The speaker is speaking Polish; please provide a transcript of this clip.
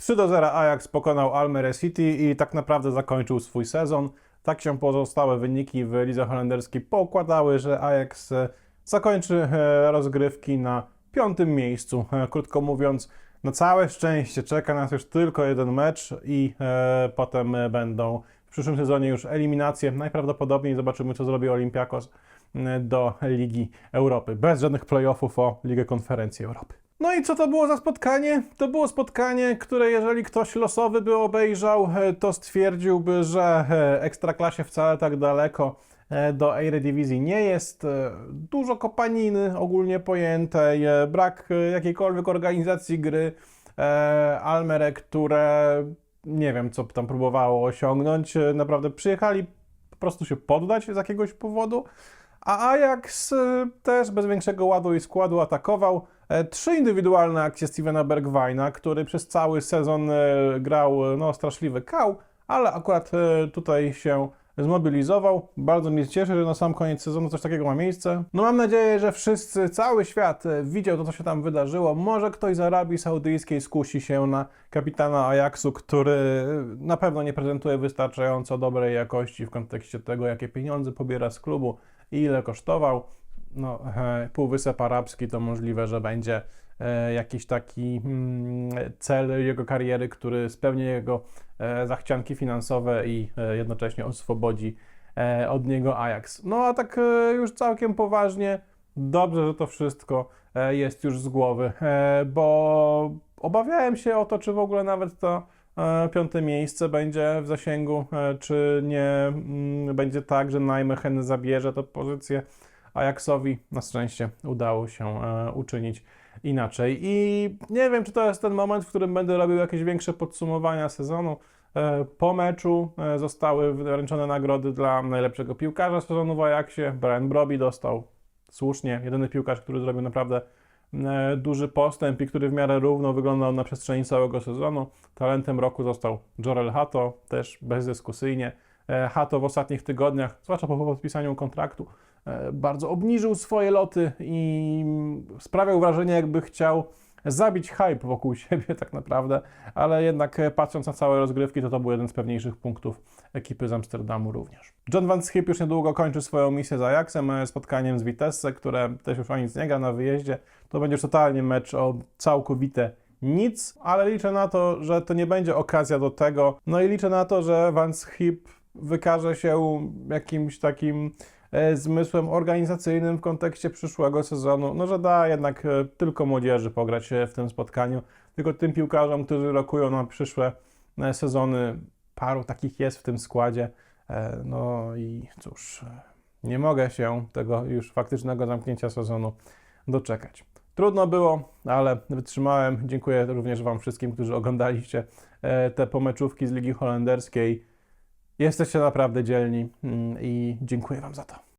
3 do 0 Ajax pokonał Almere City i tak naprawdę zakończył swój sezon. Tak się pozostałe wyniki w lidze holenderskiej poukładały, że Ajax e, zakończy e, rozgrywki na piątym miejscu. E, Krótko mówiąc, na całe szczęście czeka nas już tylko jeden mecz i potem będą w przyszłym sezonie już eliminacje. Najprawdopodobniej zobaczymy, co zrobi Olympiakos do Ligi Europy. Bez żadnych playoffów o Ligę Konferencji Europy. No i co to było za spotkanie? To było spotkanie, które jeżeli ktoś losowy by obejrzał, e, to stwierdziłby, że e, Ekstraklasie wcale tak daleko e, do Eredivisie nie jest. Dużo kopaniny ogólnie pojętej, brak jakiejkolwiek organizacji gry. Almere, które nie wiem, co tam próbowało osiągnąć, naprawdę przyjechali po prostu się poddać z jakiegoś powodu. A Ajax e, też bez większego ładu i składu atakował. E, Trzy indywidualne akcje Stevena Bergwajna, który przez cały sezon e, grał e, no, straszliwy kał, ale akurat tutaj się zmobilizował. Bardzo mnie cieszy, że na sam koniec sezonu coś takiego ma miejsce. No mam nadzieję, że wszyscy, cały świat widział to, co się tam wydarzyło. Może ktoś z Arabii Saudyjskiej skusi się na kapitana Ajaxu, który na pewno nie prezentuje wystarczająco dobrej jakości w kontekście tego, jakie pieniądze pobiera z klubu i ile kosztował. No, Półwysep Arabski to możliwe, że będzie e, jakiś taki mm, cel jego kariery, który spełni jego e, zachcianki finansowe i e, jednocześnie oswobodzi od niego Ajax. No a tak już całkiem poważnie, dobrze, że to wszystko jest już z głowy, bo obawiałem się o to, czy w ogóle nawet to piąte miejsce będzie w zasięgu, e, czy nie mm, będzie tak, że Nijmegen zabierze tę pozycję Ajaxowi. Na szczęście udało się e, uczynić inaczej. I nie wiem, czy to jest ten moment, w którym będę robił jakieś większe podsumowania sezonu. E, Po meczu e, zostały wręczone nagrody dla najlepszego piłkarza sezonu w Ajaxie. Brian Broby dostał słusznie, jedyny piłkarz, który zrobił naprawdę e, duży postęp i który w miarę równo wyglądał na przestrzeni całego sezonu. Talentem roku został Jorel Hato, też bezdyskusyjnie. E, Hato w ostatnich tygodniach, zwłaszcza po podpisaniu kontraktu, e, bardzo obniżył swoje loty i sprawiał wrażenie, jakby chciał zabić hype wokół siebie tak naprawdę, ale jednak e, patrząc na całe rozgrywki, to to był jeden z pewniejszych punktów ekipy z Amsterdamu również. John Van Schip już niedługo kończy swoją misję z Ajaxem, e, spotkaniem z Vitesse, które też już o nic nie gra na wyjeździe. To będzie już totalnie mecz o całkowite nic, ale liczę na to, że to nie będzie okazja do tego. No i liczę na to, że Van Schip wykaże się jakimś takim zmysłem organizacyjnym w kontekście przyszłego sezonu, no że da jednak e, tylko młodzieży pograć e, w tym spotkaniu, tylko tym piłkarzom, którzy rokują na przyszłe e, sezony, paru takich jest w tym składzie, E, no i cóż, e, nie mogę się tego już faktycznego zamknięcia sezonu doczekać. Trudno było, ale wytrzymałem. Dziękuję również Wam wszystkim, którzy oglądaliście e, te pomeczówki z Ligi Holenderskiej. Jesteście naprawdę dzielni mm, i dziękuję Wam za to.